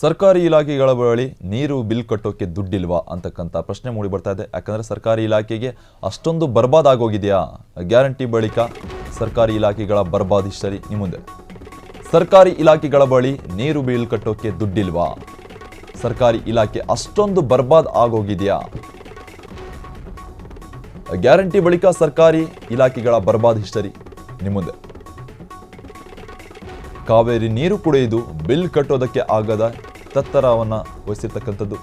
ಸರ್ಕಾರಿ ಇಲಾಖೆಗಳ ಬಳಿ ನೀರು ಬಿಲ್ ಕಟ್ಟೋಕೆ ದುಡ್ಡಿಲ್ವಾ ಅಂತಕ್ಕಂಥ ಪ್ರಶ್ನೆ ಮೂಡಿ ಬರ್ತಾ ಇದೆ. ಯಾಕಂದ್ರೆ ಸರ್ಕಾರಿ ಇಲಾಖೆಗೆ ಅಷ್ಟೊಂದು ಬರ್ಬಾದ್ ಆಗೋಗಿದೆಯಾ? ಗ್ಯಾರಂಟಿ ಬಳಿಕ ಸರ್ಕಾರಿ ಇಲಾಖೆಗಳ ಬರ್ಬಾದ್ ಹಿಸ್ಟರಿ ನಿಮ್ಮ ಮುಂದೆ. ಸರ್ಕಾರಿ ಇಲಾಖೆಗಳ ಬಳಿ ನೀರು ಬಿಲ್ ಕಟ್ಟೋಕೆ ದುಡ್ಡಿಲ್ವಾ? ಸರ್ಕಾರಿ ಇಲಾಖೆ ಅಷ್ಟೊಂದು ಬರ್ಬಾದ್ ಆಗೋಗಿದೆಯಾ? ಗ್ಯಾರಂಟಿ ಬಳಿಕ ಸರ್ಕಾರಿ ಇಲಾಖೆಗಳ ಬರ್ಬಾದ್ ಹಿಸ್ಟರಿ ನಿಮ್ಮ ಮುಂದೆ. ಕಾವೇರಿ ನೀರು ಕುಡಿಯುವುದು ಬಿಲ್ ಕಟ್ಟೋದಕ್ಕೆ ಆಗದ ತತ್ತರವನ್ನು ವಹಿಸಿರ್ತಕ್ಕಂಥದ್ದು.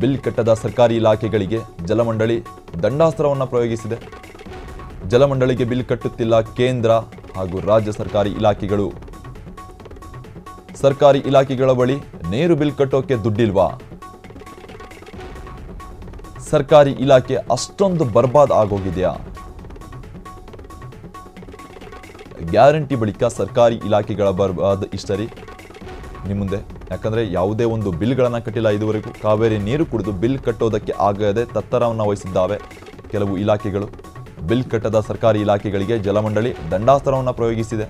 ಬಿಲ್ ಕಟ್ಟದ ಸರ್ಕಾರಿ ಇಲಾಖೆಗಳಿಗೆ ಜಲಮಂಡಳಿ ದಂಡಾಸ್ತ್ರವನ್ನು ಪ್ರಯೋಗಿಸಿದೆ. ಜಲಮಂಡಳಿಗೆ ಬಿಲ್ ಕಟ್ಟುತ್ತಿಲ್ಲ ಕೇಂದ್ರ ಹಾಗೂ ರಾಜ್ಯ ಸರ್ಕಾರಿ ಇಲಾಖೆಗಳು. ಸರ್ಕಾರಿ ಇಲಾಖೆಗಳ ಬಳಿ ನೇರು ಬಿಲ್ ಕಟ್ಟೋಕೆ ದುಡ್ಡಿಲ್ವಾ? ಸರ್ಕಾರಿ ಇಲಾಖೆ ಅಷ್ಟೊಂದು ಬರ್ಬಾದ್ ಆಗೋಗಿದೆಯಾ? ಗ್ಯಾರಂಟಿ ಬಳಿಕ ಸರ್ಕಾರಿ ಇಲಾಖೆಗಳ ಬರ್ಬಾದ್ ಹಿಸ್ಟರಿ ನಿಮ್ಮ ಮುಂದೆ ಯಾಕಂದ್ರೆ ಯಾವುದೇ ಒಂದು ಬಿಲ್ಗಳನ್ನು ಕಟ್ಟಿಲ್ಲ ಇದುವರೆಗೂ. ಕಾವೇರಿ ನೀರು ಕುಡಿದು ಬಿಲ್ ಕಟ್ಟೋದಕ್ಕೆ ಆಗದೆ ತತ್ತರವನ್ನು ವಹಿಸಿದ್ದಾವೆ ಕೆಲವು ಇಲಾಖೆಗಳು. ಬಿಲ್ ಕಟ್ಟದ ಸರ್ಕಾರಿ ಇಲಾಖೆಗಳಿಗೆ ಜಲಮಂಡಳಿ ದಂಡಾಸ್ತ್ರವನ್ನು ಪ್ರಯೋಗಿಸಿದೆ.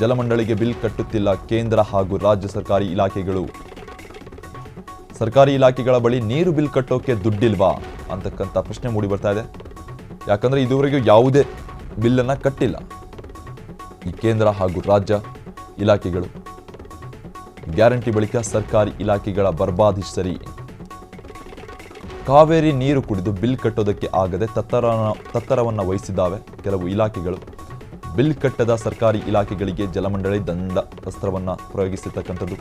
ಜಲಮಂಡಳಿಗೆ ಬಿಲ್ ಕಟ್ಟುತ್ತಿಲ್ಲ ಕೇಂದ್ರ ಹಾಗೂ ರಾಜ್ಯ ಸರ್ಕಾರಿ ಇಲಾಖೆಗಳು. ಸರ್ಕಾರಿ ಇಲಾಖೆಗಳ ಬಳಿ ನೀರು ಬಿಲ್ ಕಟ್ಟೋಕೆ ದುಡ್ಡಿಲ್ವಾ ಅಂತಕ್ಕಂಥ ಪ್ರಶ್ನೆ ಮೂಡಿ ಬರ್ತಾ ಇದೆ. ಯಾಕಂದ್ರೆ ಇದುವರೆಗೂ ಯಾವುದೇ ಬಿಲ್ಲನ್ನು ಕಟ್ಟಿಲ್ಲ. ಈ ಕೇಂದ್ರ ಹಾಗೂ ರಾಜ್ಯ ಇಲಾಖೆಗಳು. ಗ್ಯಾರಂಟಿ ಬಳಿಕ ಸರ್ಕಾರಿ ಇಲಾಖೆಗಳ ಬರ್ಬಾದಿ ಸರಿ. ಕಾವೇರಿ ನೀರು ಕುಡಿದು ಬಿಲ್ ಕಟ್ಟೋದಕ್ಕೆ ಆಗದೆ ತತ್ತರ ತತ್ತರವನ್ನು ವಹಿಸಿದ್ದಾವೆ ಕೆಲವು ಇಲಾಖೆಗಳು. ಬಿಲ್ ಕಟ್ಟದ ಸರ್ಕಾರಿ ಇಲಾಖೆಗಳಿಗೆ ಜಲಮಂಡಳಿ ದಂಡ ಅಸ್ತ್ರವನ್ನು ಪ್ರಯೋಗಿಸಿರ್ತಕ್ಕಂಥದ್ದು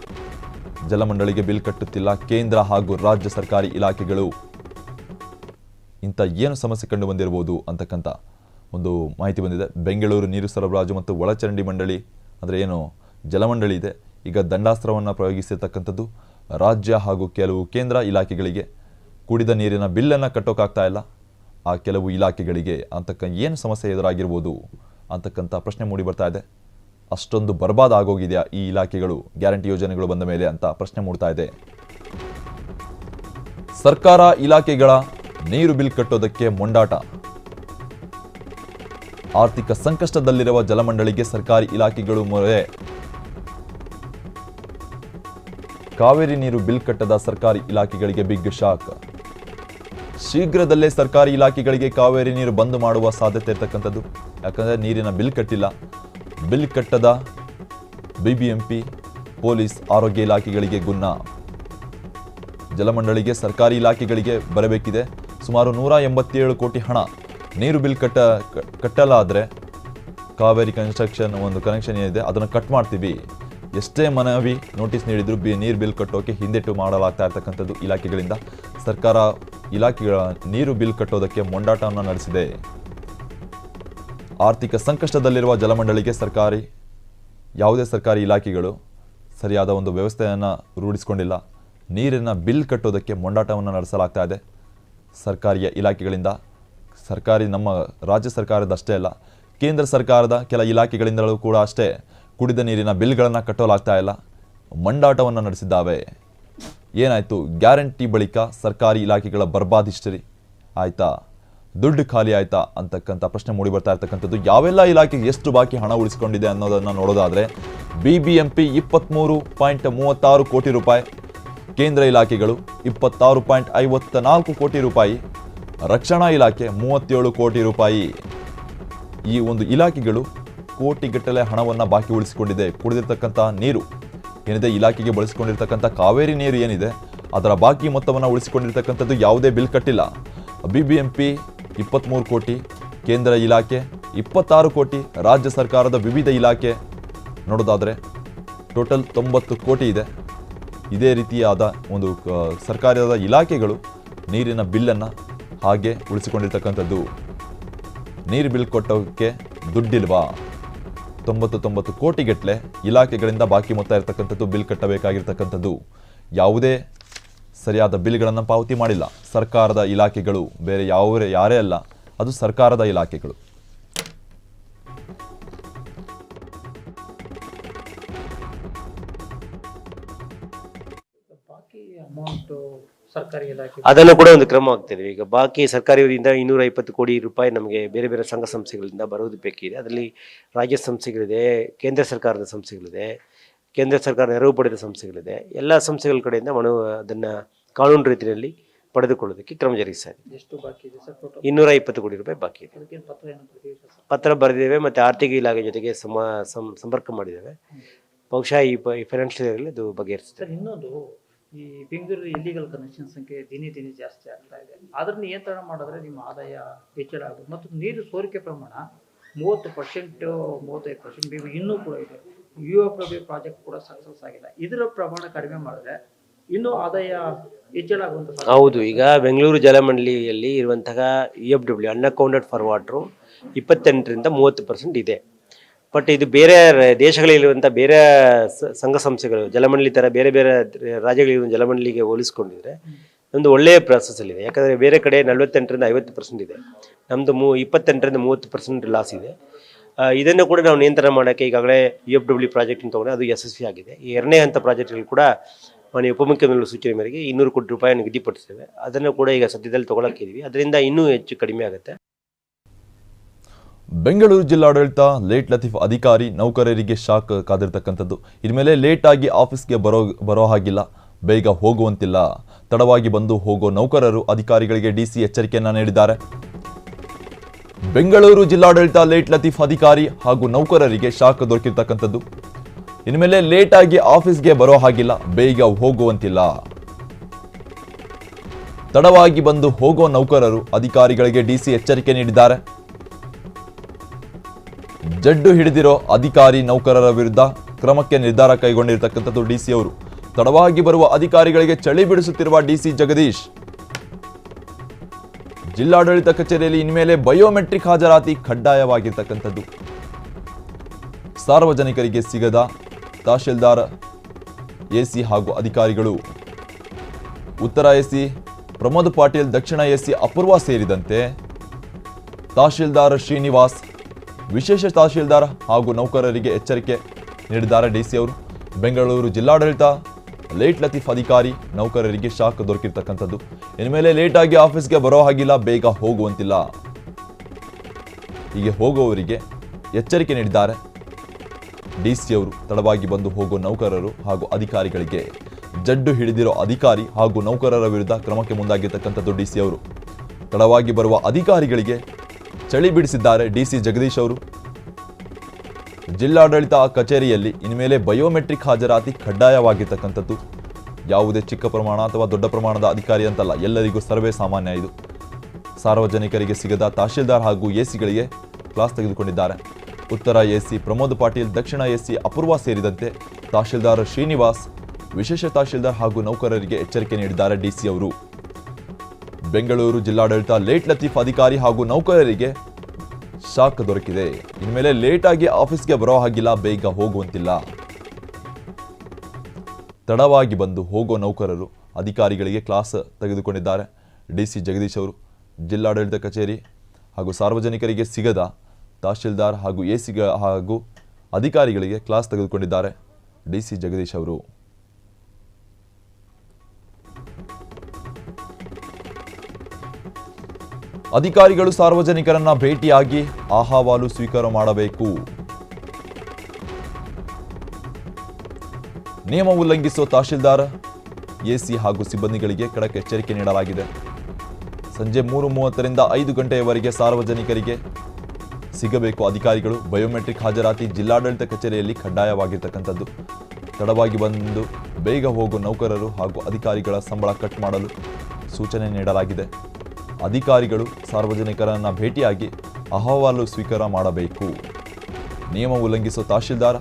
ಜಲಮಂಡಳಿಗೆ ಬಿಲ್ ಕಟ್ಟುತ್ತಿಲ್ಲ ಕೇಂದ್ರ ಹಾಗೂ ರಾಜ್ಯ ಸರ್ಕಾರಿ ಇಲಾಖೆಗಳು. ಇಂಥ ಏನು ಸಮಸ್ಯೆ ಕಂಡು ಬಂದಿರಬಹುದು ಅಂತಕ್ಕಂಥ ಒಂದು ಮಾಹಿತಿ ಬಂದಿದೆ. ಬೆಂಗಳೂರು ನೀರು ಸರಬರಾಜು ಮತ್ತು ಒಳಚರಂಡಿ ಮಂಡಳಿ, ಅಂದರೆ ಏನು, ಜಲಮಂಡಳಿ ಇದೆ. ಈಗ ದಂಡಾಸ್ತ್ರವನ್ನು ಪ್ರಯೋಗಿಸಿರ್ತಕ್ಕಂಥದ್ದು ರಾಜ್ಯ ಹಾಗೂ ಕೆಲವು ಕೇಂದ್ರ ಇಲಾಖೆಗಳಿಗೆ. ಕುಡಿದ ನೀರಿನ ಬಿಲ್ಲನ್ನು ಕಟ್ಟೋಕ್ಕಾಗ್ತಾ ಇಲ್ಲ. ಆ ಕೆಲವು ಇಲಾಖೆಗಳಿಗೆ ಅಂತಕ್ಕ ಏನು ಸಮಸ್ಯೆ ಎದುರಾಗಿರ್ಬೋದು ಅಂತಕ್ಕಂಥ ಪ್ರಶ್ನೆ ಮೂಡಿ ಬರ್ತಾ ಇದೆ. ಅಷ್ಟೊಂದು ಬರ್ಬಾದ್ ಆಗೋಗಿದೆಯಾ ಈ ಇಲಾಖೆಗಳು, ಗ್ಯಾರಂಟಿ ಯೋಜನೆಗಳು ಬಂದ ಮೇಲೆ ಅಂತ ಪ್ರಶ್ನೆ ಮೂಡ್ತಾ ಇದೆ. ಸರ್ಕಾರ ಇಲಾಖೆಗಳ ನೀರು ಬಿಲ್ ಕಟ್ಟೋದಕ್ಕೆ ಮೊಂಡಾಟ. ಆರ್ಥಿಕ ಸಂಕಷ್ಟದಲ್ಲಿರುವ ಜಲಮಂಡಳಿಗೆ ಸರ್ಕಾರಿ ಇಲಾಖೆಗಳು ಮೊರೆ ಕಾವೇರಿ ನೀರು ಬಿಲ್ ಕಟ್ಟದ ಸರ್ಕಾರಿ ಇಲಾಖೆಗಳಿಗೆ ಬಿಗ್ ಶಾಕ್. ಶೀಘ್ರದಲ್ಲೇ ಸರ್ಕಾರಿ ಇಲಾಖೆಗಳಿಗೆ ಕಾವೇರಿ ನೀರು ಬಂದ್ ಮಾಡುವ ಸಾಧ್ಯತೆ ಇರತಕ್ಕಂಥದ್ದು. ಯಾಕಂದ್ರೆ ನೀರಿನ ಬಿಲ್ ಕಟ್ಟಿಲ್ಲ. ಬಿಲ್ ಕಟ್ಟದ ಬಿಬಿಎಂಪಿ, ಪೊಲೀಸ್, ಆರೋಗ್ಯ ಇಲಾಖೆಗಳಿಗೆ ಗುನ್ನ. ಜಲಮಂಡಳಿಗೆ, ಸರ್ಕಾರಿ ಇಲಾಖೆಗಳಿಗೆ ಬರಬೇಕಿದೆ. ಸುಮಾರು ನೂರ ಎಂಬತ್ತೇಳು ಕೋಟಿ ಹಣ ನೀರು ಬಿಲ್ ಕಟ್ಟ, ಕಟ್ಟಲಾದರೆ ಕಾವೇರಿ ಕನ್ಸ್ಟ್ರಕ್ಷನ್ ಒಂದು ಕನೆಕ್ಷನ್ ಏನಿದೆ, ಅದನ್ನು ಕಟ್ ಮಾಡ್ತೀವಿ. ಎಷ್ಟೇ ಮನವಿ ನೋಟಿಸ್ ನೀಡಿದ್ರು ಬಿ ನೀರು ಬಿಲ್ ಕಟ್ಟೋಕೆ ಹಿಂದೆಟ್ಟು ಮಾಡಲಾಗ್ತಾ ಇರ್ತಕ್ಕಂಥದ್ದು ಇಲಾಖೆಗಳಿಂದ. ಸರ್ಕಾರ ಇಲಾಖೆಗಳ ನೀರು ಬಿಲ್ ಕಟ್ಟೋದಕ್ಕೆ ಮೊಂಡಾಟವನ್ನು ನಡೆಸಿದೆ. ಆರ್ಥಿಕ ಸಂಕಷ್ಟದಲ್ಲಿರುವ ಜಲಮಂಡಳಿಗೆ ಸರ್ಕಾರಿ, ಯಾವುದೇ ಸರ್ಕಾರಿ ಇಲಾಖೆಗಳು ಸರಿಯಾದ ಒಂದು ವ್ಯವಸ್ಥೆಯನ್ನು ರೂಢಿಸಿಕೊಂಡಿಲ್ಲ. ನೀರಿನ ಬಿಲ್ ಕಟ್ಟೋದಕ್ಕೆ ಮೊಂಡಾಟವನ್ನು ನಡೆಸಲಾಗ್ತಾ ಇದೆ. ಸರ್ಕಾರಿಯ ಇಲಾಖೆಗಳಿಂದ, ಸರ್ಕಾರಿ ನಮ್ಮ ರಾಜ್ಯ ಸರ್ಕಾರದಷ್ಟೇ ಅಲ್ಲ, ಕೇಂದ್ರ ಸರ್ಕಾರದ ಕೆಲ ಇಲಾಖೆಗಳಿಂದಲೂ ಕೂಡ ಅಷ್ಟೇ ಕುಡಿದ ನೀರಿನ ಬಿಲ್ಗಳನ್ನು ಕಟ್ಟಲಾಗ್ತಾ ಇಲ್ಲ. ಮಂಡಾಟವನ್ನು ನಡೆಸಿದ್ದಾವೆ. ಏನಾಯಿತು? ಗ್ಯಾರಂಟಿ ಬಳಿಕ ಸರ್ಕಾರಿ ಇಲಾಖೆಗಳ ಬರ್ಬಾದಿಷ್ಟರಿ ಆಯ್ತಾ? ದುಡ್ಡು ಖಾಲಿ ಆಯಿತಾ? ಅಂತಕ್ಕಂಥ ಪ್ರಶ್ನೆ ಮೂಡಿ ಬರ್ತಾ ಇರ್ತಕ್ಕಂಥದ್ದು. ಯಾವೆಲ್ಲ ಇಲಾಖೆಗೆ ಎಷ್ಟು ಬಾಕಿ ಹಣ ಉಳಿಸ್ಕೊಂಡಿದೆ ಅನ್ನೋದನ್ನು ನೋಡೋದಾದರೆ ಬಿ ಬಿ ಎಂ ಪಿ ಇಪ್ಪತ್ತ್ಮೂರು ಪಾಯಿಂಟ್ ಮೂವತ್ತಾರು ಕೋಟಿ ರೂಪಾಯಿ, ಕೇಂದ್ರ ಇಲಾಖೆಗಳು ಇಪ್ಪತ್ತಾರು ಪಾಯಿಂಟ್ ಐವತ್ತ ನಾಲ್ಕು ಕೋಟಿ ರೂಪಾಯಿ, ರಕ್ಷಣಾ ಇಲಾಖೆ ಮೂವತ್ತೇಳು ಕೋಟಿ ರೂಪಾಯಿ. ಈ ಒಂದು ಇಲಾಖೆಗಳು ಕೋಟಿಗಟ್ಟಲೆ ಹಣವನ್ನು ಬಾಕಿ ಉಳಿಸಿಕೊಂಡಿದೆ. ಕುಡಿದಿರ್ತಕ್ಕಂಥ ನೀರು, ಏನಿದೆ, ಇಲಾಖೆಗೆ ಬಳಸಿಕೊಂಡಿರ್ತಕ್ಕಂಥ ಕಾವೇರಿ ನೀರು ಏನಿದೆ, ಅದರ ಬಾಕಿ ಮೊತ್ತವನ್ನು ಉಳಿಸಿಕೊಂಡಿರ್ತಕ್ಕಂಥದ್ದು ಯಾವುದೇ ಬಿಲ್ ಕಟ್ಟಿಲ್ಲ. ಬಿ ಬಿ ಎಂ ಪಿ ಇಪ್ಪತ್ತ್ಮೂರು ಕೋಟಿ, ಕೇಂದ್ರ ಇಲಾಖೆ ಇಪ್ಪತ್ತಾರು ಕೋಟಿ, ರಾಜ್ಯ ಸರ್ಕಾರದ ವಿವಿಧ ಇಲಾಖೆ. ನೋಡೋದಾದರೆ ಟೋಟಲ್ ತೊಂಬತ್ತು ಕೋಟಿ ಇದೆ. ಇದೇ ರೀತಿಯಾದ ಒಂದು ಸರ್ಕಾರದ ಇಲಾಖೆಗಳು ನೀರಿನ ಬಿಲ್ಲನ್ನು ಹಾಗೆ ಉಳಿಸಿಕೊಂಡಿರ್ತಕ್ಕಂಥದ್ದು. ನೀರು ಬಿಲ್ ಕೊಟ್ಟೋಕ್ಕೆ ದುಡ್ಡಿಲ್ವಾ? ತೊಂಬತ್ತು ತೊಂಬತ್ತು ಕೋಟಿಗಟ್ಟಲೆ ಇಲಾಖೆಗಳಿಂದ ಬಾಕಿ ಮೊತ್ತ ಇರತಕ್ಕಂಥದ್ದು ಬಿಲ್ ಕಟ್ಟಬೇಕಾಗಿರ್ತಕ್ಕಂಥದ್ದು. ಯಾವುದೇ ಸರಿಯಾದ ಬಿಲ್ಗಳನ್ನು ಪಾವತಿ ಮಾಡಿಲ್ಲ. ಸರ್ಕಾರದ ಇಲಾಖೆಗಳು, ಬೇರೆ ಯಾವ ಯಾರೇ ಅಲ್ಲ, ಅದು ಸರ್ಕಾರದ ಇಲಾಖೆಗಳು. ಸರ್ಕಾರಿ ಇಲಾಖೆ. ಅದನ್ನು ಕೂಡ ಒಂದು ಕ್ರಮ ಆಗ್ತಿದೆ ಈಗ ಬಾಕಿ ಸರ್ಕಾರಿಯವರಿಂದ ಇನ್ನೂರ ಇಪ್ಪತ್ತು ಕೋಟಿ ರೂಪಾಯಿ ನಮಗೆ ಬೇರೆ ಬೇರೆ ಸಂಘ ಸಂಸ್ಥೆಗಳಿಂದ ಬರೋದು ಬೇಕಿದೆ. ಅದರಲ್ಲಿ ರಾಜ್ಯ ಸಂಸ್ಥೆಗಳಿದೆ ಕೇಂದ್ರ ಸರ್ಕಾರದ ಸಂಸ್ಥೆಗಳಿದೆ ಕೇಂದ್ರ ಸರ್ಕಾರ ನೆರವು ಪಡೆದ ಸಂಸ್ಥೆಗಳಿದೆ. ಎಲ್ಲ ಸಂಸ್ಥೆಗಳ ಕಡೆಯಿಂದ ಮನೋ ಅದನ್ನು ಕಾನೂನು ರೀತಿಯಲ್ಲಿ ಪಡೆದುಕೊಳ್ಳೋದಕ್ಕೆ ಕ್ರಮ ಜರುಗಿಸ್ತಾ ಇದೆ ಎಷ್ಟು ಬಾಕಿ ಇದೆ ಸರ್ ಟೋಟಲ್ ಇನ್ನೂರ ಇಪ್ಪತ್ತು ಕೋಟಿ ರೂಪಾಯಿ ಬಾಕಿ ಇದೆ. ಅದಕ್ಕೇನು ಪತ್ರ ಏನು ಕೊಟ್ಟಿದ್ದೀರಾ ಸರ್? ಪತ್ರ ಬರೆದಿದ್ದೇವೆ ಮತ್ತು ಆರ್ಥಿಕ ಇಲಾಖೆ ಜೊತೆಗೆ ಸಮ ಸಂ- ಸಂಪರ್ಕ ಮಾಡಿದ್ದೇವೆ. ಬಹುಶಃ ಈ ಫೈನಾನ್ಷಿಯಲ್ ಇಯರಲ್ಲಿ ಅದು ಬಗೆಹರಿಸ್ತದೆ ಸರ್ ಇನ್ನೊಂದು ಈ ಬೆಂಗಳೂರು ಇಲ್ಲಿಗಲ್ ಕನೆಕ್ಷನ್ ಸಂಖ್ಯೆ ದಿನೇ ದಿನೇ ಜಾಸ್ತಿ ಆಗ್ತಾ ಇದೆ. ಅದರ ನಿಯಂತ್ರಣ ಮಾಡಿದ್ರೆ ನಿಮ್ಮ ಆದಾಯ ಹೆಚ್ಚಳ ಆಗುತ್ತೆ. ಮತ್ತು ನೀರು ಸೋರಿಕೆ ಪ್ರಮಾಣ ಮೂವತ್ತು ಪರ್ಸೆಂಟ್ ಮೂವತ್ತೈದು ಪರ್ಸೆಂಟ್ ಇನ್ನೂ ಕೂಡ ಇದೆ. ಯು ಎಫ್ ಡಬ್ಲ್ಯೂ ಪ್ರಾಜೆಕ್ಟ್ ಕೂಡ ಸಕ್ಸಸ್ ಆಗಿಲ್ಲ ಇದರ ಪ್ರಮಾಣ ಕಡಿಮೆ ಮಾಡಿದ್ರೆ ಇನ್ನೂ ಆದಾಯ ಹೆಚ್ಚಳ ಆಗುವಂಥ ಹೌದು, ಈಗ ಬೆಂಗಳೂರು ಜಲಮಂಡಳಿಯಲ್ಲಿ ಇರುವಂತಹ E F W unaccounted for water ಇಪ್ಪತ್ತೆಂಟರಿಂದ ಮೂವತ್ತು ಪರ್ಸೆಂಟ್ ಇದೆ. ಬಟ್ ಇದು ಬೇರೆ ದೇಶಗಳಲ್ಲಿರುವಂಥ ಬೇರೆ ಸಂಘ ಸಂಸ್ಥೆಗಳು ಜಲಮಂಡಳಿ ಥರ ಬೇರೆ ಬೇರೆ ರಾಜ್ಯಗಳಿರುವ ಜಲಮಂಡಳಿಗೆ ಹೋಲಿಸ್ಕೊಂಡಿದ್ರೆ ಒಂದು ಒಳ್ಳೆಯ ಪ್ರಾಸೆಸ್ಸಲ್ಲಿದೆ ಯಾಕಂದರೆ ಬೇರೆ ಕಡೆ ನಲವತ್ತೆಂಟರಿಂದ ಐವತ್ತು ಪರ್ಸೆಂಟ್ ಇದೆ. ನಮ್ಮದು ಮೂ, ಇಪ್ಪತ್ತೆಂಟರಿಂದ ಮೂವತ್ತು ಪರ್ಸೆಂಟ್ ಲಾಸ್ ಇದೆ. ಇದನ್ನು ಕೂಡ ನಾವು ನಿಯಂತ್ರಣ ಮಾಡೋಕ್ಕೆ ಈಗಾಗಲೇ ಯು ಎಫ್ ಡಬ್ಲ್ಯೂ ಪ್ರಾಜೆಕ್ಟ್ ತೊಗೊಂಡು ಅದು ಯಶಸ್ವಿ ಆಗಿದೆ. ಈ ಎರಡನೇ ಹಂತ ಪ್ರಾಜೆಕ್ಟ್ಗಳು ಕೂಡ ಮಾನ್ಯ ಉಪಮುಖ್ಯಮಂತ್ರಿಗಳ ಸೂಚನೆ ಮೇರೆಗೆ ಇನ್ನೂರು ಕೋಟಿ ರೂಪಾಯಿ ನಿಗದಿಪಡಿಸಿದ್ದೇವೆ. ಅದನ್ನು ಕೂಡ ಈಗ ಸದ್ಯದಲ್ಲಿ ತೊಗೊಳಕ್ಕಿದ್ದೀವಿ ಅದರಿಂದ ಇನ್ನೂ ಹೆಚ್ಚು ಕಡಿಮೆ ಆಗುತ್ತೆ. ಬೆಂಗಳೂರು ಜಿಲ್ಲಾಡಳಿತ ಲೇಟ್ ಲತೀಫ್ ಅಧಿಕಾರಿ ನೌಕರರಿಗೆ ಶಾಕ್ ಕಾದಿರ್ತಕ್ಕಂಥದ್ದು. ಇನ್ಮೇಲೆ ಲೇಟ್ ಆಗಿ ಆಫೀಸ್ಗೆ ಬರೋ ಬರೋ ಹಾಗಿಲ್ಲ. ಬೇಗ ಹೋಗುವಂತಿಲ್ಲ. ತಡವಾಗಿ ಬಂದು ಹೋಗೋ ನೌಕರರು ಅಧಿಕಾರಿಗಳಿಗೆ ಡಿಸಿ ಎಚ್ಚರಿಕೆಯನ್ನ ನೀಡಿದ್ದಾರೆ. ಬೆಂಗಳೂರು ಜಿಲ್ಲಾಡಳಿತ ಲೇಟ್ ಲತೀಫ್ ಅಧಿಕಾರಿ ಹಾಗೂ ನೌಕರರಿಗೆ ಶಾಕ್ ದೊರಕಿರ್ತಕ್ಕಂಥದ್ದು. ಇನ್ಮೇಲೆ ಲೇಟ್ ಆಗಿ ಆಫೀಸ್ಗೆ ಬರೋ ಹಾಗಿಲ್ಲ. ಬೇಗ ಹೋಗುವಂತಿಲ್ಲ. ತಡವಾಗಿ ಬಂದು ಹೋಗೋ ನೌಕರರು ಅಧಿಕಾರಿಗಳಿಗೆ ಡಿಸಿ ಎಚ್ಚರಿಕೆ ನೀಡಿದ್ದಾರೆ. ಜಡ್ಡು ಹಿಡಿದಿರೋ ಅಧಿಕಾರಿ ನೌಕರರ ವಿರುದ್ಧ ಕ್ರಮಕ್ಕೆ ನಿರ್ಧಾರ ಕೈಗೊಂಡಿರ್ತಕ್ಕಂಥದ್ದು ಡಿಸಿ ಅವರು ತಡವಾಗಿ ಬರುವ ಅಧಿಕಾರಿಗಳಿಗೆ ಚಳಿ ಬಿಡಿಸುತ್ತಿರುವ ಡಿಸಿ ಜಗದೀಶ್. ಜಿಲ್ಲಾಡಳಿತ ಕಚೇರಿಯಲ್ಲಿ ಇನ್ಮೇಲೆ ಬಯೋಮೆಟ್ರಿಕ್ ಹಾಜರಾತಿ ಕಡ್ಡಾಯವಾಗಿರ್ತಕ್ಕಂಥದ್ದು. ಸಾರ್ವಜನಿಕರಿಗೆ ಸಿಗದ ತಹಶೀಲ್ದಾರ್, ಎಸಿ ಹಾಗೂ ಅಧಿಕಾರಿಗಳು. ಉತ್ತರ ಎಸಿ ಪ್ರಮೋದ್ ಪಾಟೀಲ್, ದಕ್ಷಿಣ ಎಸಿ ಅಪೂರ್ವ ಸೇರಿದಂತೆ ತಹಶೀಲ್ದಾರ್ ಶ್ರೀನಿವಾಸ್ ವಿಶೇಷ ತಹಶೀಲ್ದಾರ್ ಹಾಗೂ ನೌಕರರಿಗೆ ಎಚ್ಚರಿಕೆ ನೀಡಿದ್ದಾರೆ ಡಿಸಿ ಅವರು. ಬೆಂಗಳೂರು ಜಿಲ್ಲಾಡಳಿತ ಲೇಟ್ ಲತೀಫ್ ಅಧಿಕಾರಿ ನೌಕರರಿಗೆ ಶಾಕ್ ದೊರಕಿರ್ತಕ್ಕಂಥದ್ದು. ಇನ್ಮೇಲೆ ಲೇಟಾಗಿ ಆಫೀಸ್ಗೆ ಬರೋ ಹಾಗಿಲ್ಲ, ಬೇಗ ಹೋಗುವಂತಿಲ್ಲ. ಹೀಗೆ ಹೋಗುವವರಿಗೆ ಎಚ್ಚರಿಕೆ ನೀಡಿದ್ದಾರೆ ಡಿಸಿ ಅವರು. ತಡವಾಗಿ ಬಂದು ಹೋಗೋ ನೌಕರರು ಹಾಗೂ ಅಧಿಕಾರಿಗಳಿಗೆ. ಜಡ್ಡು ಹಿಡಿದಿರೋ ಅಧಿಕಾರಿ ಹಾಗೂ ನೌಕರರ ವಿರುದ್ಧ ಕ್ರಮಕ್ಕೆ ಮುಂದಾಗಿರ್ತಕ್ಕಂಥದ್ದು ಡಿ ಸಿ ಅವರು. ತಡವಾಗಿ ಬರುವ ಅಧಿಕಾರಿಗಳಿಗೆ ಚಳಿ ಬಿಡಿಸಿದ್ದಾರೆ ಡಿಸಿ ಜಗದೀಶ್ ಅವರು. ಜಿಲ್ಲಾಡಳಿತ ಕಚೇರಿಯಲ್ಲಿ ಇನ್ಮೇಲೆ ಬಯೋಮೆಟ್ರಿಕ್ ಹಾಜರಾತಿ ಕಡ್ಡಾಯವಾಗಿರ್ತಕ್ಕಂಥದ್ದು. ಯಾವುದೇ ಚಿಕ್ಕ ಪ್ರಮಾಣ ಅಥವಾ ದೊಡ್ಡ ಪ್ರಮಾಣದ ಅಧಿಕಾರಿ ಅಂತಲ್ಲ, ಎಲ್ಲರಿಗೂ ಸರ್ವೇ ಸಾಮಾನ್ಯ ಇದು. ಸಾರ್ವಜನಿಕರಿಗೆ ಸಿಗದ ತಹಶೀಲ್ದಾರ್ ಹಾಗೂ ಎಸಿಗಳಿಗೆ ಕ್ಲಾಸ್ ತೆಗೆದುಕೊಂಡಿದ್ದಾರೆ. ಉತ್ತರ ಎಸಿ ಪ್ರಮೋದ್ ಪಾಟೀಲ್, ದಕ್ಷಿಣ ಎಸಿ ಅಪೂರ್ವ ಸೇರಿದಂತೆ ತಹಶೀಲ್ದಾರ್ ಶ್ರೀನಿವಾಸ್, ವಿಶೇಷ ತಹಶೀಲ್ದಾರ್ ಹಾಗೂ ನೌಕರರಿಗೆ ಎಚ್ಚರಿಕೆ ನೀಡಿದ್ದಾರೆ ಡಿಸಿ ಅವರು. ಬೆಂಗಳೂರು ಜಿಲ್ಲಾಡಳಿತ ಲೇಟ್ ಲತೀಫ್ ಅಧಿಕಾರಿ ಹಾಗೂ ನೌಕರರಿಗೆ ಶಾಕ್ ದೊರಕಿದೆ. ಇನ್ಮೇಲೆ ಲೇಟ್ ಆಗಿ ಆಫೀಸ್ಗೆ ಬರೋ ಹಾಗಿಲ್ಲ, ಬೇಗ ಹೋಗುವಂತಿಲ್ಲ. ತಡವಾಗಿ ಬಂದು ಹೋಗೋ ನೌಕರರು ಅಧಿಕಾರಿಗಳಿಗೆ ಕ್ಲಾಸ್ ತೆಗೆದುಕೊಂಡಿದ್ದಾರೆ. ಡಿಸಿ ಜಗದೀಶ್ ಅವರು, ಜಿಲ್ಲಾಡಳಿತ ಕಚೇರಿ ಹಾಗೂ ಸಾರ್ವಜನಿಕರಿಗೆ ಸಿಗದ ತಹಶೀಲ್ದಾರ್ ಹಾಗೂ ಎಸಿಗ ಹಾಗೂ ಅಧಿಕಾರಿಗಳಿಗೆ ಕ್ಲಾಸ್ ತೆಗೆದುಕೊಂಡಿದ್ದಾರೆ. ಡಿಸಿ ಜಗದೀಶ್ ಅವರು. ಅಧಿಕಾರಿಗಳು ಸಾರ್ವಜನಿಕರನ್ನ ಭೇಟಿಯಾಗಿ ಅಹವಾಲು ಸ್ವೀಕಾರ ಮಾಡಬೇಕು. ನಿಯಮ ಉಲ್ಲಂಘಿಸುವ ತಹಶೀಲ್ದಾರ್, ಎಸಿ ಹಾಗೂ ಸಿಬ್ಬಂದಿಗಳಿಗೆ ಖಡಕ್ ಎಚ್ಚರಿಕೆ ನೀಡಲಾಗಿದೆ. ಸಂಜೆ ಮೂರು ಮೂವತ್ತರಿಂದ ಐದು ಗಂಟೆಯವರೆಗೆ ಸಾರ್ವಜನಿಕರಿಗೆ ಸಿಗಬೇಕು. ಅಧಿಕಾರಿಗಳು ಬಯೋಮೆಟ್ರಿಕ್ ಹಾಜರಾತಿ ಜಿಲ್ಲಾಡಳಿತ ಕಚೇರಿಯಲ್ಲಿ ಕಡ್ಡಾಯವಾಗಿರ್ತಕ್ಕಂಥದ್ದು. ತಡವಾಗಿ ಬಂದು ಬೇಗ ಹೋಗುವ ನೌಕರರು ಹಾಗೂ ಅಧಿಕಾರಿಗಳ ಸಂಬಳ ಕಟ್ ಮಾಡಲು ಸೂಚನೆ ನೀಡಲಾಗಿದೆ. ಅಧಿಕಾರಿಗಳು ಸಾರ್ವಜನಿಕರನ್ನ ಭೇಟಿಯಾಗಿ ಅಹವಾಲು ಸ್ವೀಕಾರ ಮಾಡಬೇಕು. ನಿಯಮ ಉಲ್ಲಂಘಿಸುವ ತಹಶೀಲ್ದಾರ್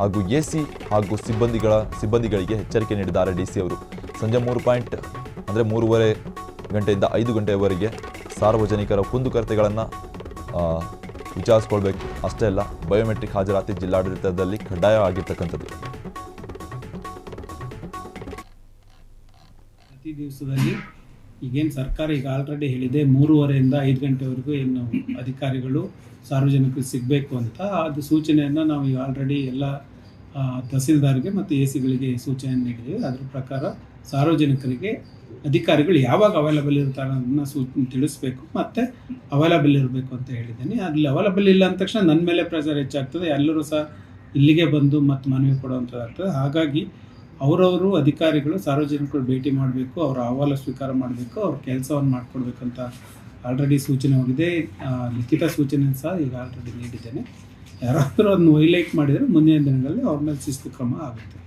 ಹಾಗೂ ಎಸಿ ಹಾಗೂ ಸಿಬ್ಬಂದಿಗಳ ಸಿಬ್ಬಂದಿಗಳಿಗೆ ಎಚ್ಚರಿಕೆ ನೀಡಿದ್ದಾರೆ ಡಿ ಸಿ ಅವರು. ಸಂಜೆ ಮೂರು ಪಾಯಿಂಟ್, ಅಂದರೆ ಮೂರುವರೆ ಗಂಟೆಯಿಂದ ಐದು ಗಂಟೆಯವರೆಗೆ ಸಾರ್ವಜನಿಕರ ಕುಂದುಕೊರತೆಗಳನ್ನು ವಿಚಾರಿಸ್ಕೊಳ್ಬೇಕು. ಅಷ್ಟೇ ಅಲ್ಲ, ಬಯೋಮೆಟ್ರಿಕ್ ಹಾಜರಾತಿ ಜಿಲ್ಲಾಡಳಿತದಲ್ಲಿ ಕಡ್ಡಾಯ ಆಗಿರ್ತಕ್ಕಂಥದ್ದು. ಪ್ರತಿ ದಿವಸದಲ್ಲಿ ಈಗೇನು ಸರ್ಕಾರ ಈಗ ಆಲ್ರೆಡಿ ಹೇಳಿದೆ ಮೂರುವರೆಯಿಂದ ಐದು ಗಂಟೆವರೆಗೂ ಏನು ಅಧಿಕಾರಿಗಳು ಸಾರ್ವಜನಿಕರು ಸಿಗಬೇಕು ಅಂತ. ಅದು ಸೂಚನೆಯನ್ನು ನಾವು ಈಗ ಆಲ್ರೆಡಿ ಎಲ್ಲ ತಹಸೀಲ್ದಾರ್ಗೆ ಮತ್ತು ಎ ಸಿಗಳಿಗೆ ಸೂಚನೆಯನ್ನು ನೀಡಿದ್ದೀವಿ. ಅದ್ರ ಪ್ರಕಾರ ಸಾರ್ವಜನಿಕರಿಗೆ ಅಧಿಕಾರಿಗಳು ಯಾವಾಗ ಅವೈಲಬಲ್ ಇರ್ತಾರೆ ಅನ್ನೋದನ್ನ ಸೂ, ತಿಳಿಸ್ಬೇಕು. ಮತ್ತು ಅವೈಲಬಲ್ ಇರಬೇಕು ಅಂತ ಹೇಳಿದ್ದೀನಿ. ಅಲ್ಲಿ ಅವೈಲಬಲ್ ಇಲ್ಲ ಅಂದ ತಕ್ಷಣ ನನ್ನ ಮೇಲೆ ಪ್ರೆಷರ್ ಹೆಚ್ಚಾಗ್ತದೆ. ಎಲ್ಲರೂ ಸಹ ಇಲ್ಲಿಗೆ ಬಂದು ಮತ್ತು ಮನವಿ ಕೊಡುವಂಥದ್ದಾಗ್ತದೆ ಹಾಗಾಗಿ ಅವರವರು ಅಧಿಕಾರಿಗಳು, ಸಾರ್ವಜನಿಕರು ಭೇಟಿ ಮಾಡಬೇಕು, ಅವರ ಅಹವಾಲು ಸ್ವೀಕಾರ ಮಾಡಬೇಕು, ಅವ್ರ ಕೆಲಸವನ್ನು ಮಾಡಿಕೊಡ್ಬೇಕಂತ ಆಲ್ರೆಡಿ ಸೂಚನೆ ಹೋಗಿದೆ. ಲಿಖಿತ ಸೂಚನೆ ಸಹ ಈಗ ಆಲ್ರೆಡಿ ನೀಡಿದ್ದೇನೆ. ಯಾರಾದರೂ ಅದನ್ನು ವೈಲೈಟ್ ಮಾಡಿದರೆ ಮುಂದಿನ ದಿನಗಳಲ್ಲಿ ಅವ್ರ ಮೇಲೆ ಶಿಸ್ತು ಕ್ರಮ ಆಗುತ್ತೆ.